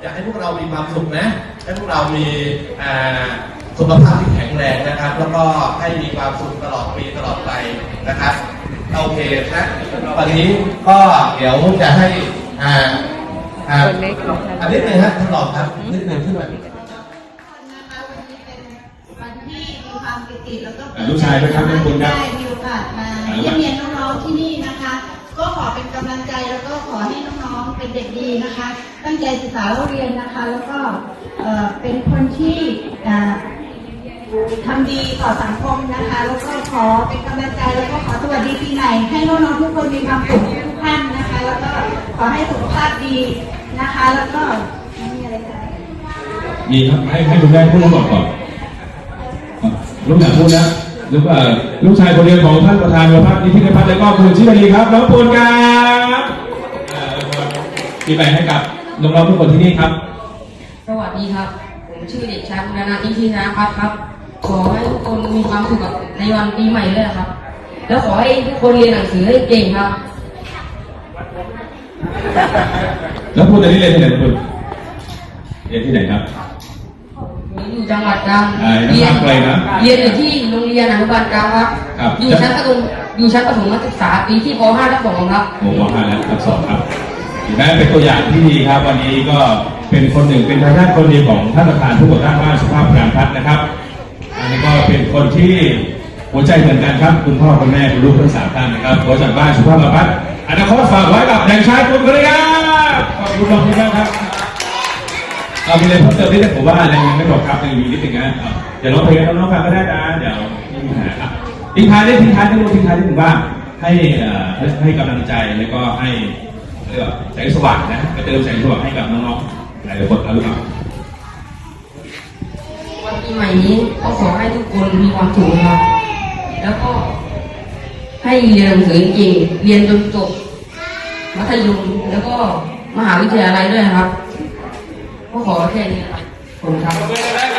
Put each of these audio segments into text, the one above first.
อยากให้พวกเรามีความสุขนะ ให้พวกเรามีอ่าสุขภาพที่แข็งแรงนะครับ แล้วก็ให้มีความสุขตลอดปีตลอดไปนะครับโอเคนะวันนี้ก็เดี๋ยวจะให้อ่าอ่าคนเล็กของท่านอันนิดหนึ่งฮะท่านรองครับนิดหนึ่งขึ้นมานะคะวันนี้เป็นวันที่มีความปิติแล้วก็อ่าลูกชายด้วยครับขอบคุณครับได้มีโอกาสมาเยี่ยมเยียนน้องๆที่นี่นะคะ ก็ขอเป็นกำลังใจแล้วก็ขอให้น้องๆเป็นเด็กดีนะคะ ตั้งใจศึกษาเรียนนะคะ แล้วก็เอ่อเป็นคนที่อ่าทำดีต่อสังคมนะคะ แล้วก็ขอเป็นกำลังใจแล้วก็ขอสวัสดีปีใหม่ให้น้องๆทุกคนมีความสุขทุกท่านนะคะ แล้วก็ขอให้สุขภาพดีนะคะ แล้วก็มีอะไรจะมีครับให้ให้คุณแม่พูดก่อนก่อนลูกอยากพูดนะลูกว่าลูกชายคนเดียวของท่านประธานประพัฒน์นิติพัฒน์และก็คุณชิวดีครับน้องปูนครับเอ่อปีใหม่ให้กับน้องๆทุกคนที่นี่ครับ สวัสดีครับ ผมชื่อเด็กชายบุรณะอินทรีนาพัฒน์ครับขอให้ทุกคนมีความสุขกับในวันปีใหม่ด้วยนะครับ แล้วขอให้ทุกคนเรียนหนังสือให้เก่งครับ แล้วพูดตอนนี้เรียนที่ไหนคุณเรียนที่ไหนครับผม อยู่จังหวัดตรังอ่าเรียนจังหวัดอะไรนะเรียนอยู่ที่โรงเรียนอนุบาลกลางครับ ครับอยู่ชั้นประถมอยู่ชั้นประถมศึกษาปีที่ป .5 ทับ2ครับโมว่าห้าแล้วทับสองครับถือว่าเป็นตัวอย่างที่ดีครับ วันนี้ก็เป็นคนหนึ่งเป็นทายาทคนดีของท่านประธานผู้ก่อตั้งบ้านสุภาพการพัฒน์นะครับ อันนี้ก็เป็นคนที่หัวใจเหมือนกันครับ คุณพ่อคุณแม่คุณลูกทั้งสามท่านนะครับหัวจากบ้านสุภาพการพัฒน์อนาคตฝากไว้กับแดงชายคุณคนนี้ เอามีอะไรเพิ่มเติมนิดนึงผมว่ายังไม่บอกครับยังมีนิดนึงนะเดี๋ยวร้องเพลงน้องฟังก็ได้นะเดี๋ยวไม่มีปัญหาครับทิ้งท้ายได้ทิ้งท้ายได้ทิ้งท้ายได้ถึงว่าให้ให้กำลังใจแล้วก็ให้เรียกว่าแสงสว่างนะกระเติมแสงสว่างให้กับน้องๆหลายๆคนครับลูกครับวันปีใหม่นี้ก็ขอให้ทุกคนมีความสุขนะครับแล้วก็ให้เรียนหนังสือเก่งเรียนจนจบมัธยมแล้วก็มหาวิทยาลัยด้วยครับ ก็ขอแค่นี้ครับผมครับ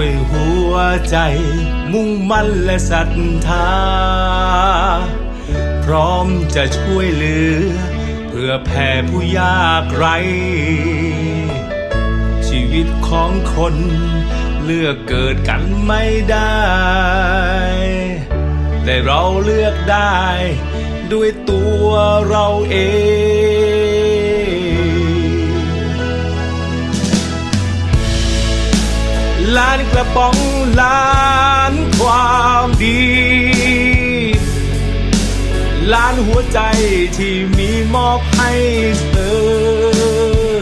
ด้วยหัวใจ มุ่งมั่นและศรัทธา พร้อมจะช่วยเหลือ เพื่อแผ่ผู้ยากไร้ชีวิตของคนเลือกเกิดกันไม่ได้ แต่เราเลือกได้ด้วยตัวเราเองานกระป๋องล้านความดี ล้านหัวใจที่มีมอบให้เธอ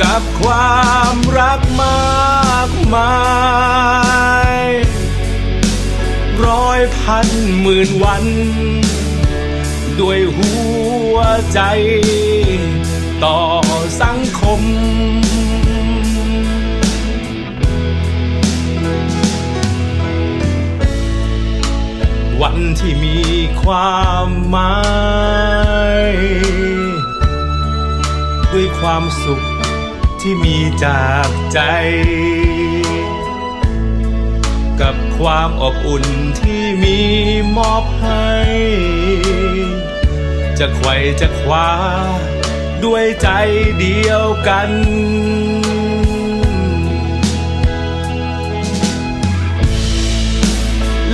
กับความรักมากมายร้อยพันหมื่นวัน ด้วยหัวใจ ต่อสังคม ที่มีความหมายด้วยความสุขที่มีจากใจ กับความอบอุ่นที่มีมอบให้ จะไขว่จะคว้าด้วยใจเดียวกัน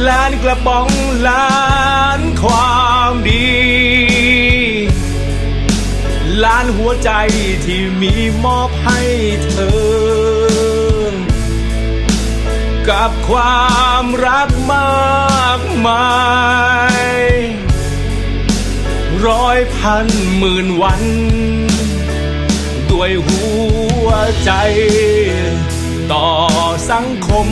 ล้านกระป๋องล้านความดี ล้านหัวใจที่มีมอบให้เธอ กับความรักมากมายร้อยพันหมื่นวัน ด้วยหัวใจต่อสังคม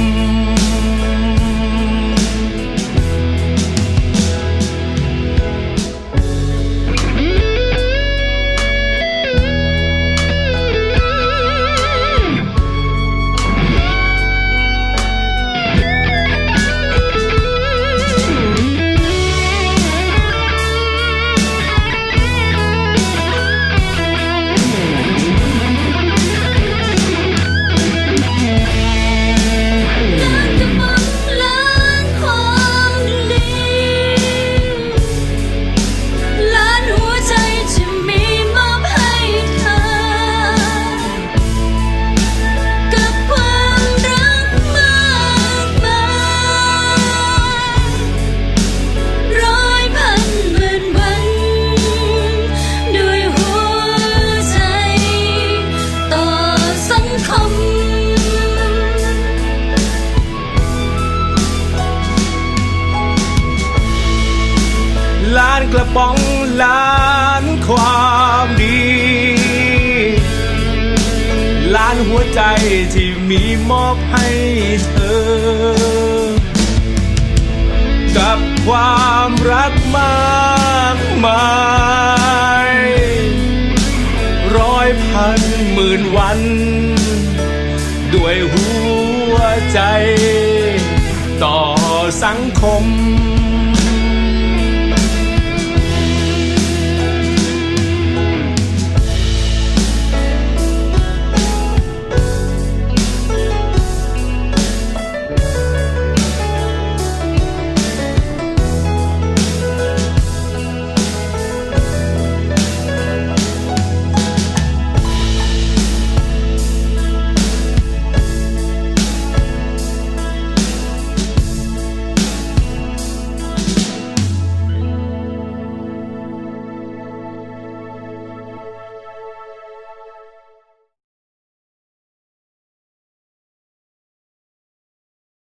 ความดีล้านหัวใจที่มีมอบให้เธอ กับความรักมา